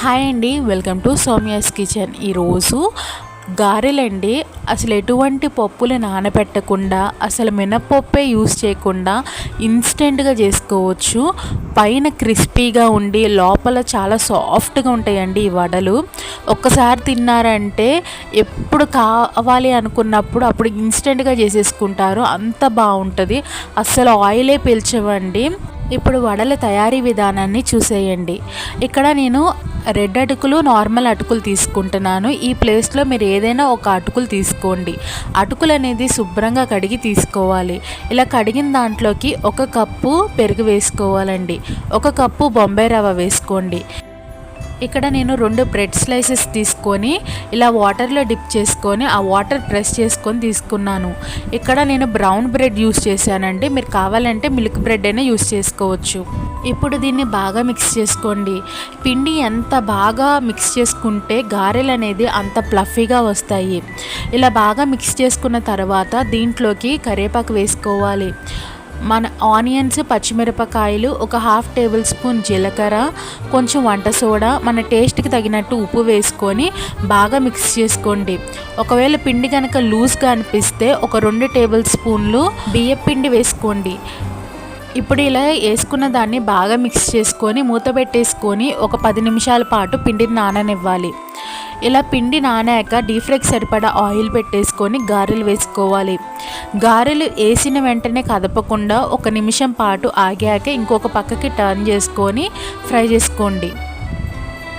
Hi అండి welcome to Soumya's kitchen. ఈరోజు గారెలండి అసలు ఎటువంటి పప్పులు నానబెట్టకుండా అసలు మినపప్పే యూస్ చేయకుండా ఇన్స్టెంట్గా చేసుకోవచ్చు. పైన క్రిస్పీగా ఉండి లోపల చాలా సాఫ్ట్గా ఉంటాయండి ఈ వడలు. ఒక్కసారి తిన్నారంటే ఎప్పుడు కావాలి అనుకున్నప్పుడు అప్పుడు ఇన్స్టెంట్గా చేసేసుకుంటారు అంత బాగుంటుంది. అసలు ఆయిలే పీల్చవండి. ఇప్పుడు వడల తయారీ విధానాన్ని చూసేయండి. ఇక్కడ నేను రెడ్ అటుకులు నార్మల్ అటుకులు తీసుకుంటున్నాను. ఈ ప్లేస్లో మీరు ఏదైనా ఒక అటుకులు తీసుకోండి. అటుకులు అనేది శుభ్రంగా కడిగి తీసుకోవాలి. ఇలా కడిగిన దాంట్లోకి ఒక కప్పు పెరుగు వేసుకోవాలండి. ఒక కప్పు బొంబాయి రవ్వ వేసుకోండి. ఇక్కడ నేను రెండు బ్రెడ్ స్లైసెస్ తీసుకొని ఇలా వాటర్లో డిప్ చేసుకొని ఆ వాటర్ ప్రెస్ చేసుకొని తీసుకున్నాను. ఇక్కడ నేను బ్రౌన్ బ్రెడ్ యూస్ చేశానండి. మీరు కావాలంటే మిల్క్ బ్రెడ్ అయినా యూస్ చేసుకోవచ్చు. ఇప్పుడు దీన్ని బాగా మిక్స్ చేసుకోండి. పిండి ఎంత బాగా మిక్స్ చేసుకుంటే గారెలు అనేది అంత ప్లఫీగా వస్తాయి. ఇలా బాగా మిక్స్ చేసుకున్న తర్వాత దీంట్లోకి కరివేపాకు వేసుకోవాలి. మన ఆనియన్స్ పచ్చిమిరపకాయలు ఒక హాఫ్ టేబుల్ స్పూన్ జీలకర్ర కొంచెం వంట సోడా మన టేస్ట్కి తగినట్టు ఉప్పు వేసుకొని బాగా మిక్స్ చేసుకోండి. ఒకవేళ పిండి కనుక లూజ్గా అనిపిస్తే ఒక రెండు టేబుల్ స్పూన్లు బియ్య పిండి వేసుకోండి. ఇప్పుడు ఇలా వేసుకున్న దాన్ని బాగా మిక్స్ చేసుకొని మూత పెట్టేసుకొని ఒక పది నిమిషాల పాటు పిండిని నాననివ్వాలి. ఇలా పిండి నానాక డీప్ ఫ్రైకి సరిపడా ఆయిల్ పెట్టేసుకొని గారెలు వేసుకోవాలి. గారెలు వేసిన వెంటనే కదపకుండా ఒక నిమిషం పాటు ఆగాక ఇంకొక పక్కకి టర్న్ చేసుకొని ఫ్రై చేసుకోండి.